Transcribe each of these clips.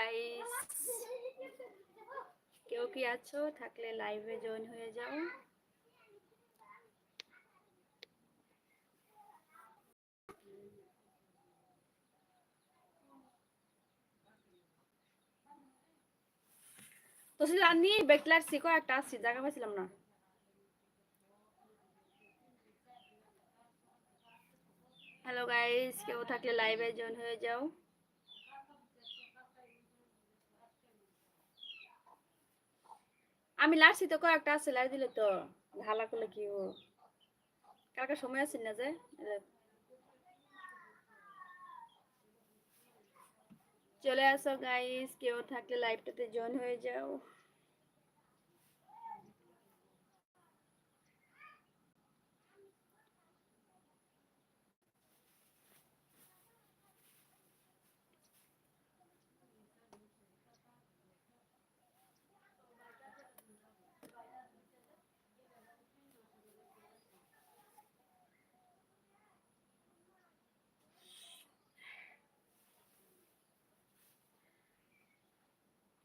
Guys কেউ কি আছো? থাকলে লাইভে জয়েন হয়ে যাও। তো সে জানি বেকলার শিখো, একটা আসছি জায়গা পাইছিলাম না। হ্যালো গাইস কেউ থাকলে লাইভে জয়েন হয়ে যাও। আমি লাস্ট তো, কয়েকটা আছে লাই দিলে তো ভালো করলে কি ও কালকে সময় আছে না যে? চলে আসো গাইস কেউ থাকলে লাইভটাতে জয়েন হয়ে যাও।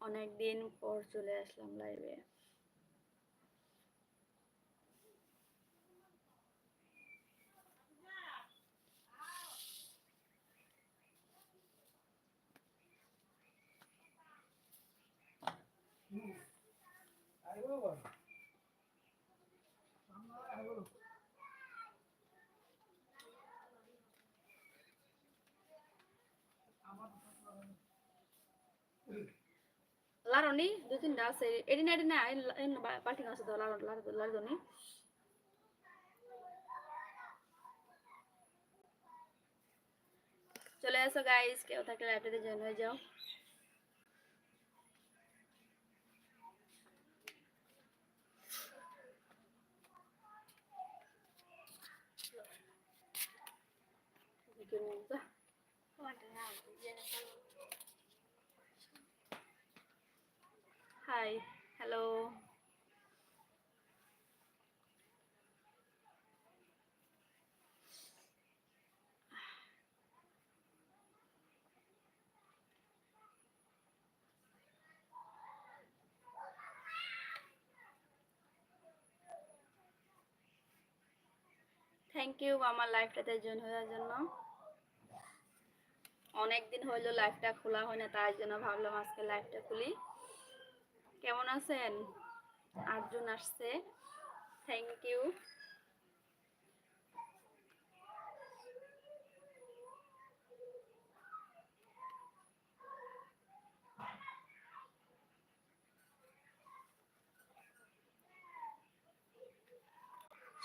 অনেক দিন পর চলে আসলাম লাইভে লারনি দুই তিনটা আছে এডি না এডি না পাল্টি আছে তো লার লার লারনি চলে আসো গাইস কেউ থাকলে লাইভটাতে জয়েন হয়ে যাও হাই হ্যালো থ্যাংক ইউ আমার লাইফটাতে জয়েন হওয়ার জন্য। অনেক দিন হইল লাইফটা খোলা হয় না তার জন্য ভাবলাম আজকে লাইফটা খুলি। কেমন আছেন? আটজন আসছে। থ্যাংক ইউ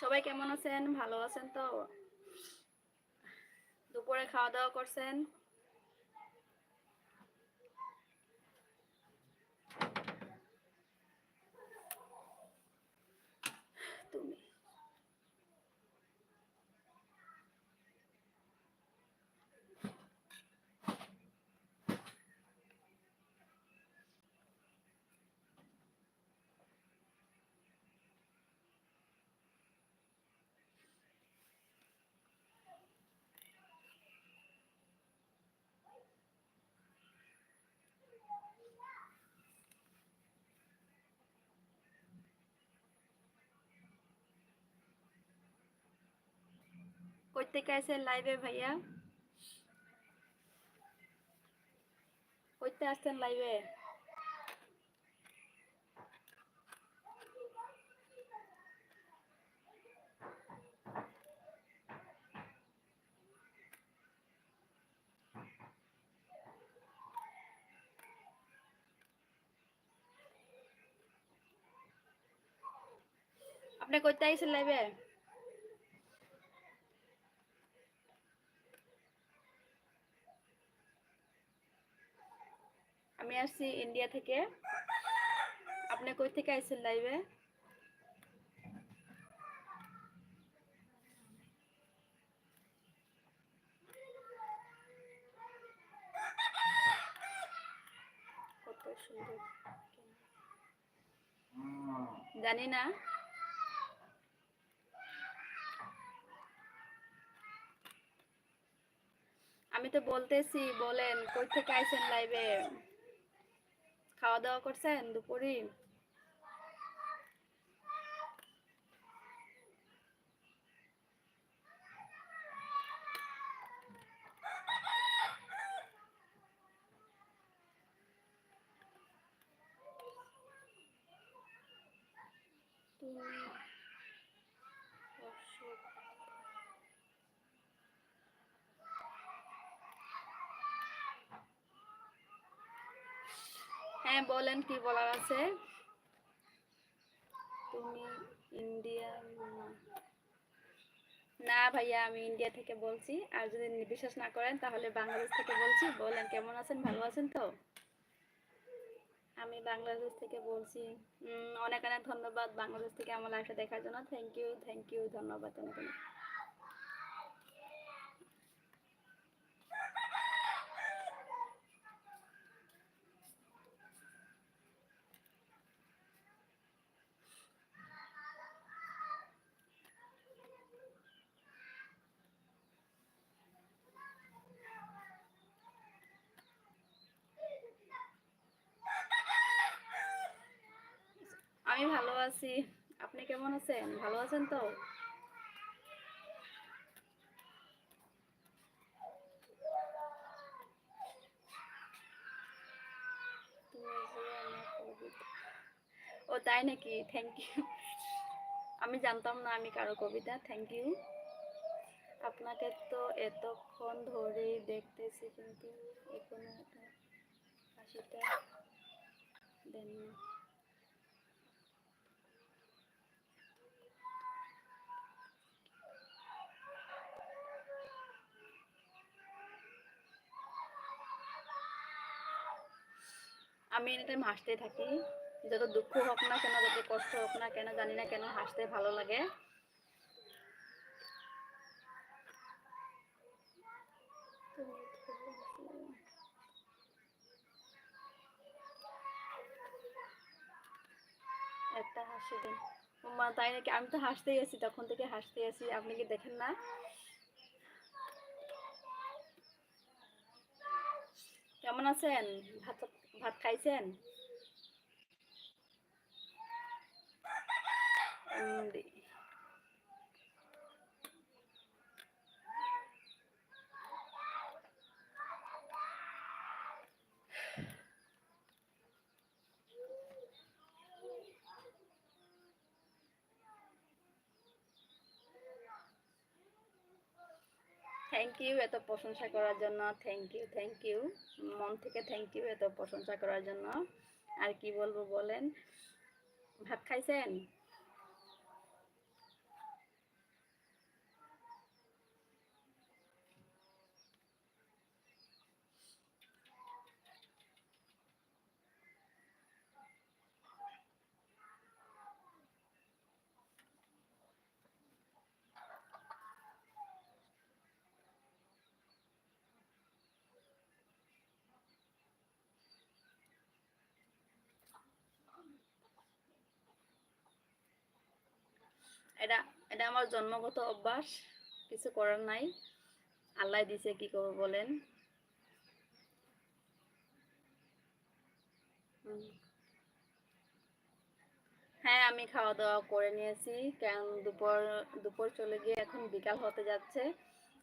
সবাই কেমন আছেন? ভালো আছেন তো? দুপুরে খাওয়া দাওয়া করছেন তুমি কই থেকে আছেন লাইভে ভাইয়া কইতে আসছেন লাইভে আপনি কইতে আইছেন লাইভে আমি আসছি ইন্ডিয়া থেকে। আপনি কই থেকে আইছেন লাইভে কত সুন্দর। জানি না। আমি তো বলতেছি, বলেন, কই থেকে আইছেন লাইভে খাওয়া দাওয়া করছেন দুপুরে তুমি অসুখ হ্যাঁ বলেন কি বলার আছে? তুমি ইন্ডিয়া না। ভাইয়া, আমি ইন্ডিয়া থেকে বলছি। আর যদি বিশ্বাস না করেন, তাহলে বাংলাদেশ থেকে বলছি। বলেন, কেমন আছেন? ভালো আছেন তো? আমি বাংলাদেশ থেকে বলছি। অনেক অনেক ধন্যবাদ বাংলাদেশ থেকে আমার লাইফটা দেখার জন্য। থ্যাংক ইউ থ্যাংক ইউ ধন্যবাদ অনেক অনেক আমি ভালো আছি আপনি কেমন আছেন? ভালো আছেন তো? ও, তাই নাকি? থ্যাংক ইউ আমি জানতাম না আমি কারও কবিতা। থ্যাংক ইউ আপনাকে তো এতক্ষণ ধরেই দেখতেছি, কিন্তু এখনও হাসিটা দেন না আমি এনিটাইম হাসতেই থাকি। যত দুঃখ হোক না কেন, যত কষ্ট হোক না কেন, জানি না কেন হাসতে ভালো লাগে। একটা হাসি দিন। মা তাই নাকি? আমি তো হাসতেই আছি, তখন থেকে হাসতেই আছি। আপনি কি দেখেন না? কেমন আছেন? ভাত ভাত খাইছেন? থ্যাংক ইউ এত প্রশংসা করার জন্য। থ্যাংক ইউ থ্যাংক ইউ মন থেকে থ্যাংক ইউ এত প্রশংসা করার জন্য। আর কি বলব বলেন? ভাত খাইছেন? আমার জন্মগত অভ্যাস, কিছু করার নাই। আল্লাহ দিছে, কি করব বলেন? হ্যাঁ আমি খাওয়া দাওয়া করে নিয়েছি। কারণ দুপুর দুপুর চলে গিয়ে এখন বিকাল হতে যাচ্ছে,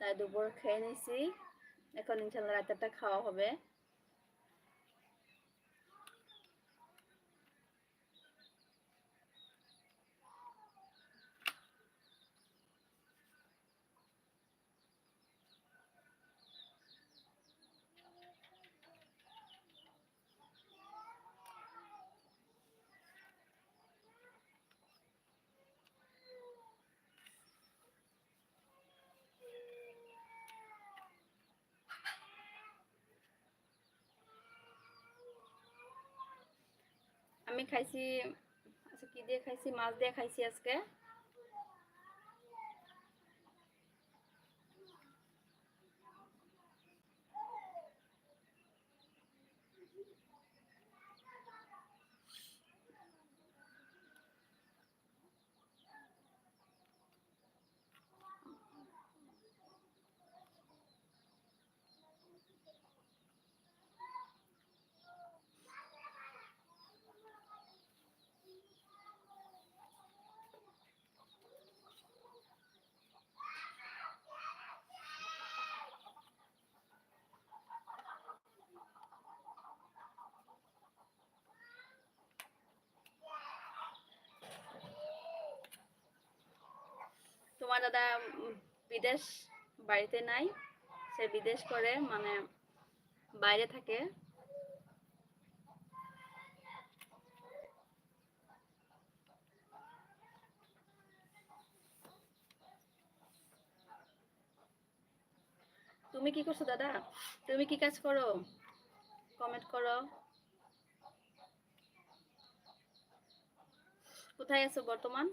তাই দুপুর খেয়ে নিয়েছি এখন ইনশাল্লাহ রাতেরটা খাওয়া হবে আমি খাইছি আচ্ছা কি দিয়ে খাইছি মাছ দিয়ে খাইছি আজকে। আমার দাদা বিদেশ বাড়িতে নাই। সে বিদেশ করে মানে বাইরে থাকে। তুমি কি করছ দাদা? তুমি কি কাজ করো? কমেন্ট করো। কোথায় আছো বর্তমান?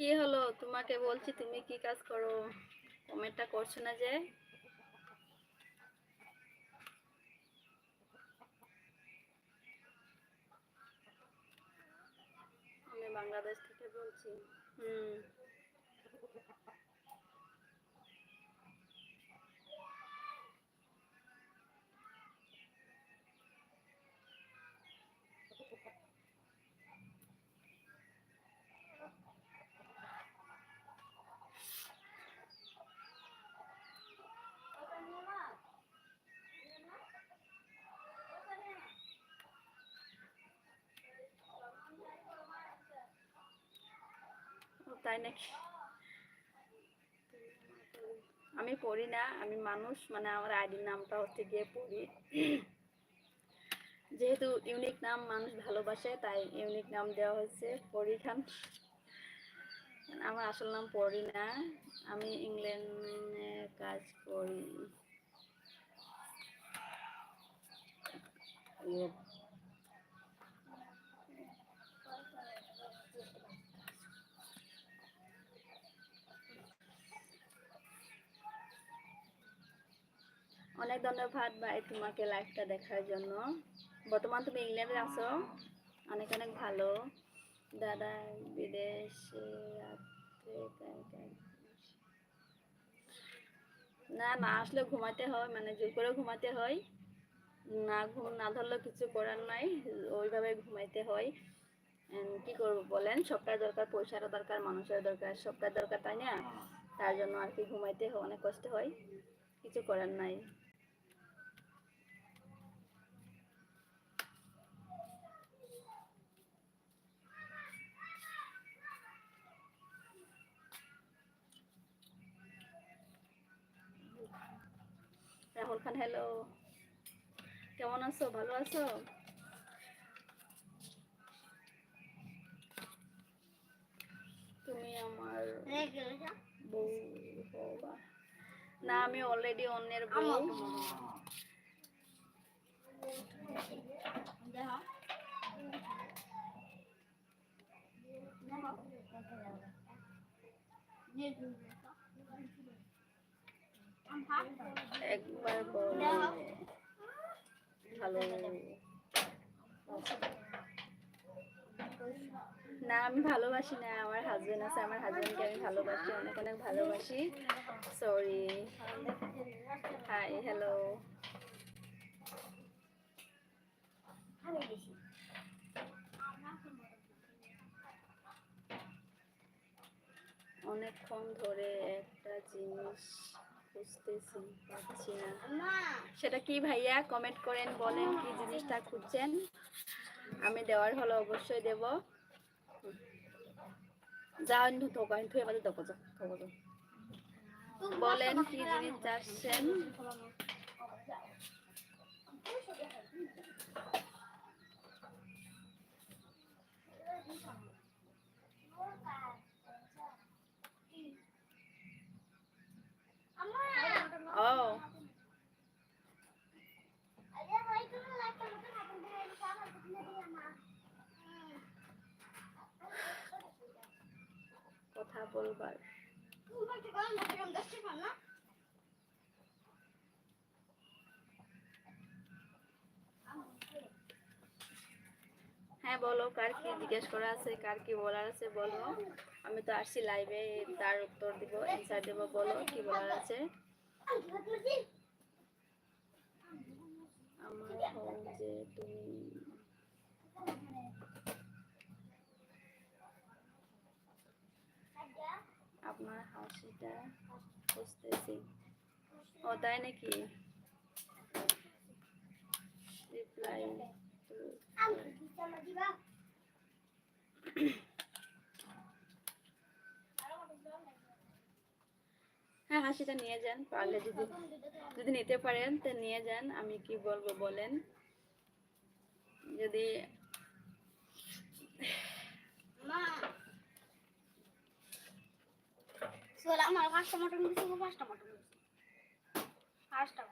কি হলো? তোমাকে বলছি, তুমি কি কাজ করো? কমেন্টটা করছ না যে? আমি বাংলাদেশ থেকে বলছি। হুম ও, তাই নাকি? আমি পড়ি না, আমি মানুষ মানে আমার আইডির নামটা হচ্ছে গিয়ে পড়ি। যেহেতু ইউনিক নাম মানুষ ভালোবাসে, তাই ইউনিক নাম দেওয়া হয়েছে পরি খান আমার আসল নাম পড়ি না, আমি ইংল্যান্ডে কাজ করি। অনেক ধন্যবাদ ভাই তোমাকে লাইভটা দেখার জন্য। বর্তমান তুমি ইংল্যান্ডে আছো। অনেক অনেক ভালো। দাদা বিদেশে। না না আসলে ঘুমাতে হয় মানে জোর করে ঘুমাতে হয়। না ঘুম না ধরলেও কিছু করার নাই ওইভাবে ঘুমাইতে হয়। কি করব বলেন সবটাই দরকার পয়সারও দরকার মানুষের দরকার সবটাই দরকার তাই না? তার জন্য আর কি ঘুমাইতে অনেক কষ্ট হয়। কিছু করার নাই। রাহুল খান হ্যালো কেমন আছো? ভালো আছো? তুমি আমার বউ হবা না আমি অলরেডি অন্যের বউ। একবার ভালো। না, আমি ভালোবাসি না, আমার হাজবেন্ড আছে, আমার হাজবেন্ডকে আমি ভালোবাসি, অনেক অনেক ভালোবাসি। সরি হাই হ্যালো অনেকক্ষণ ধরে একটা জিনিস সেটা কি ভাইয়া? কমেন্ট করেন, বলেন কি জিনিসটা খুঁজছেন? আমি দেওয়ার হলে অবশ্যই দেব। যাও ধোকান থুয়ে আমাদের দেখো যাও থবো যাও। বলেন কি জিনিস চাচ্ছেন? ও কথা বলবার। হ্যাঁ বলো, কার কি জিজ্ঞেস করা আছে, কার কি বলার আছে, বলো। আমি তো আসছি লাইভে তার উত্তর দিব অ্যান্সার দেবো, বলো, কি বলার আছে? আমার যে তুমি হাসিটা বুঝতেছি ও তাই নাকি রিপ্লাই হ্যাঁ হাসিটা নিয়ে যান পারলে যদি যদি নিতে পারেন তো নিয়ে যান আমি কি বলব বলেন যদি সোলা আমার পাঁচটা মটন দিছি পাঁচটা মটন দিছি। পাঁচটা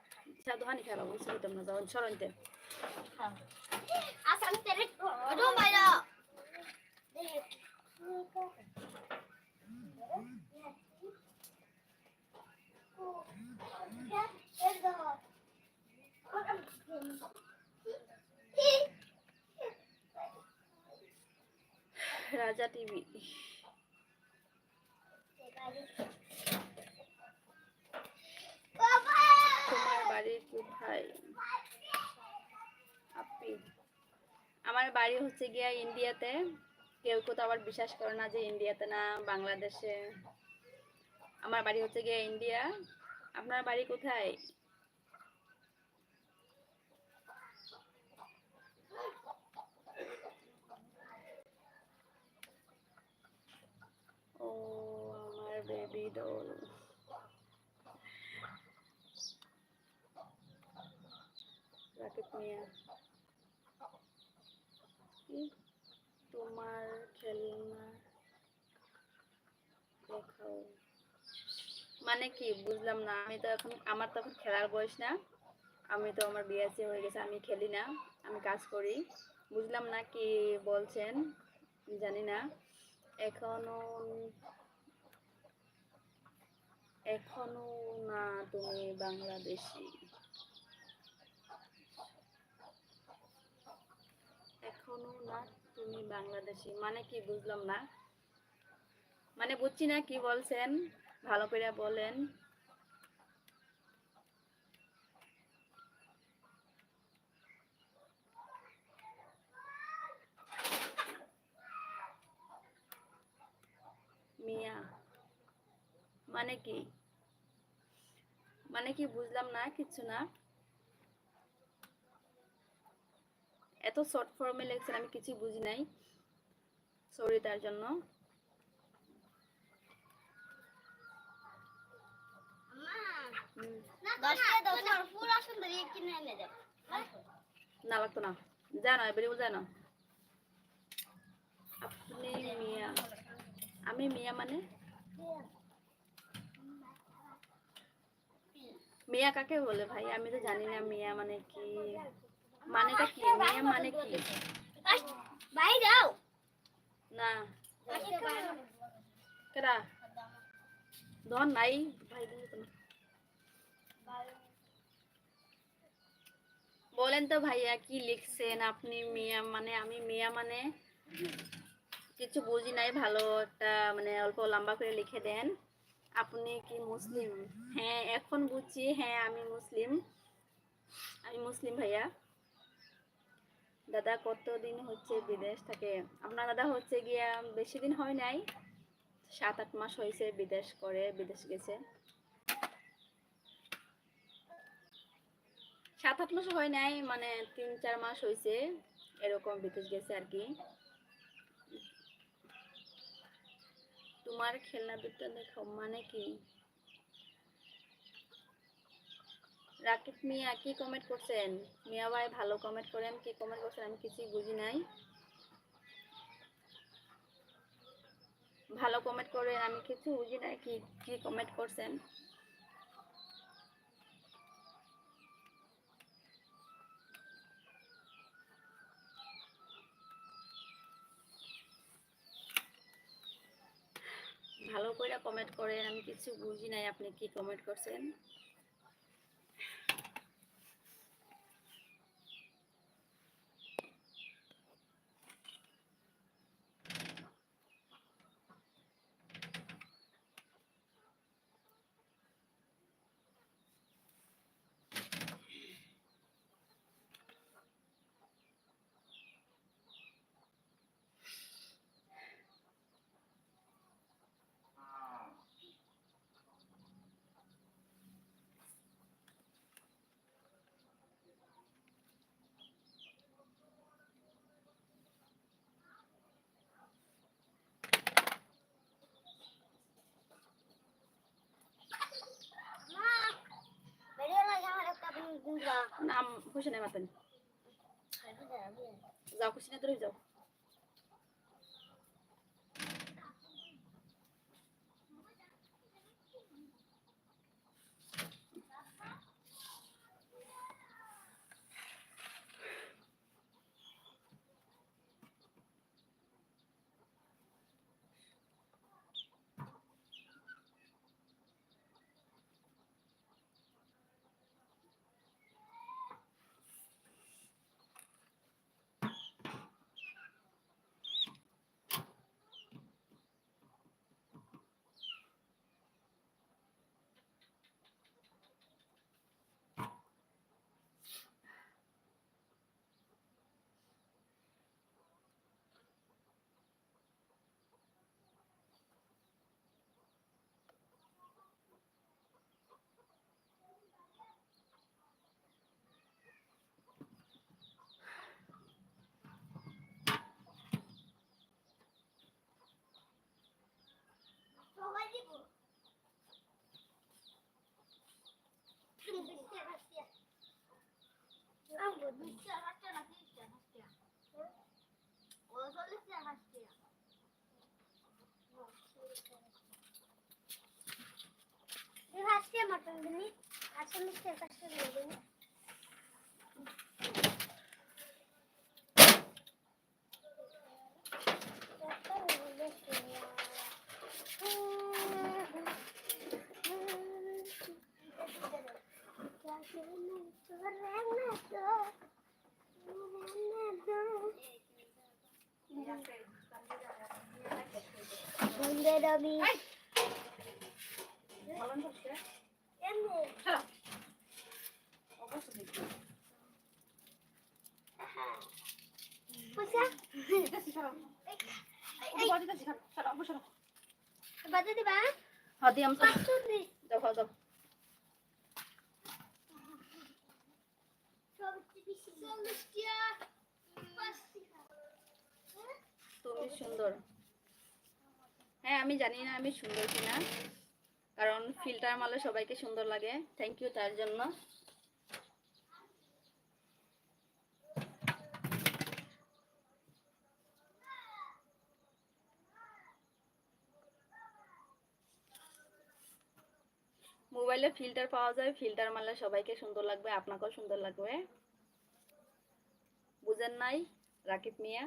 সাধুহানি খেলা বলছি তোমরা যখন সরন্তে আচ্ছা আমি তেরে ওডো বাইরা রাজা টিভি তোমার বাড়ি কোথায় আপনি আমার বাড়ি হচ্ছে গিয়া ইন্ডিয়াতে কেউ কেউ তো আবার বিশ্বাস করে না যে ইন্ডিয়াতে না, বাংলাদেশে। আমার বাড়ি হচ্ছে গিয়া ইন্ডিয়া আপনার বাড়ি কোথায়? ও, আমার বেবি ডল রাকিব মিয়া কি? তোমার খেলনা দেখাও। মানে কি? বুঝলাম না। আমি তো এখন, আমার তো এখন খেলার বয়স না। আমি তো আমার বিএসসি হয়ে গেছে, আমি খেলি না। আমি কাজ করি। বুঝলাম না কি বলছেন, জানি না। এখনও এখনও না তুমি বাংলাদেশি। এখনও না, তুমি বাংলাদেশি। মানে কি বুঝলাম না। মানে বুঝছি না কি বলছেন, ভালো করে বলেন। মিয়া মানে কি? মানে কি বুঝলাম না কিছু না এত শর্ট ফর্মে লেখছেন, আমি কিছু বুঝি নাই। সরি তার জন্য। না, লাগতো না। জানো জানো আপনি মিয়া, আমি মিয়া মানে? মিয়া কাকে বলে ভাই? আমি তো জানি না মিয়া মানে কি। মানেটা কি? মিয়া মানে কি? ভাই যাও না। কেডা? ধন নাই। ভাই। বলেন তো ভাইয়া কি লিখছেন আপনি? মিয়া মানে আমি মিয়া মানে? কিছু বুঝি নাই ভালো একটা মানে অল্প লম্বা করে লিখে দেন। আপনি কি মুসলিম? হ্যাঁ এখন বুঝছি। হ্যাঁ আমি মুসলিম। আমি মুসলিম ভাইয়া। দাদা কতদিন হচ্ছে বিদেশ থাকে? আপনার দাদা হচ্ছে গিয়া বেশি দিন হয় নাই? সাত, আট মাস হয়েছে বিদেশ করে, বিদেশ গেছে। সাত, আট মাস হয় নাই মানে তিন, চার মাস হয়েছে এরকম বিদেশ গেছে আর কি। তোমার খেলনা দুটো দেখো মানে কি? রাকিব মিয়া কি কমেন্ট করছেন? মিয়া ভাই ভালো কমেন্ট করেন, কি কমেন্ট করছেন আমি কিছুই বুঝি নাই। ভালো কমেন্ট করেন, আমি কিছু বুঝি নাই, কি কি কমেন্ট করছেন? ভালো করে কমেন্ট করেন, আমি কিছু বুঝি নাই আপনি কি কমেন্ট করছেন। নাম খুশি নাই মাতানি। যাও খুশি না তোর যাও। মটন দিনি আচ্ছা মিষ্টি কাছে দিয়ে দিনি রবি বাজে দিবা হ্যাঁ দিয়াম তো পাঁচশো দিস যাও খাও যাও চল্লিশ টিয়া তুমি সুন্দর হ্যাঁ আমি সুন্দর কিনা। কারণ ফিল্টার মারলে সবাইকে সুন্দর লাগে। থ্যাংক ইউ তার জন্য। মোবাইলে ফিল্টার পাওয়া যায়। ফিল্টার মারলে সবাইকে সুন্দর লাগবে, আপনাকেও সুন্দর লাগবে। বুঝেন নাই? রাকিব মিয়া?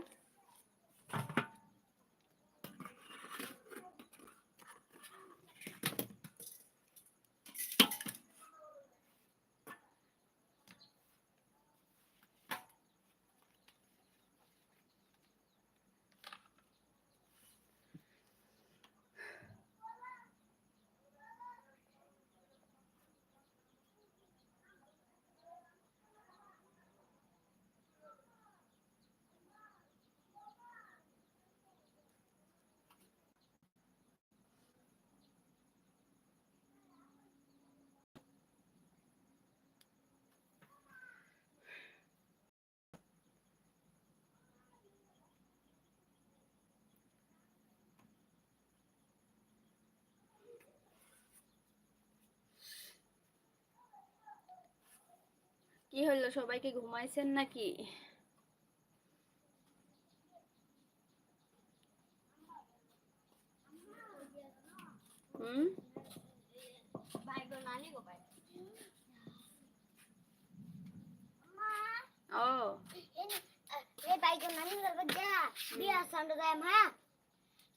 কি হইল? সবাইকে ঘুমাইছেন নাকি? হুম? ও। এই ভাই নানি গো বাজা বিয়া সান্ড গায় মা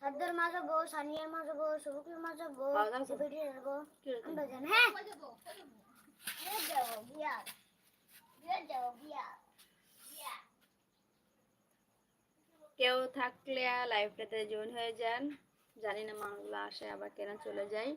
সদর মাঝে গো সানিয়ার মাঝে গো সুবুকের মাঝে গো সুবিটির গো আমরা জান হ্যাঁ। বিয়া বিয়া কেউ থাকলে লাইফটাতে জয়েন হয়ে যান। জানি না মানুষগুলো আসে আবার কেন চলে যায়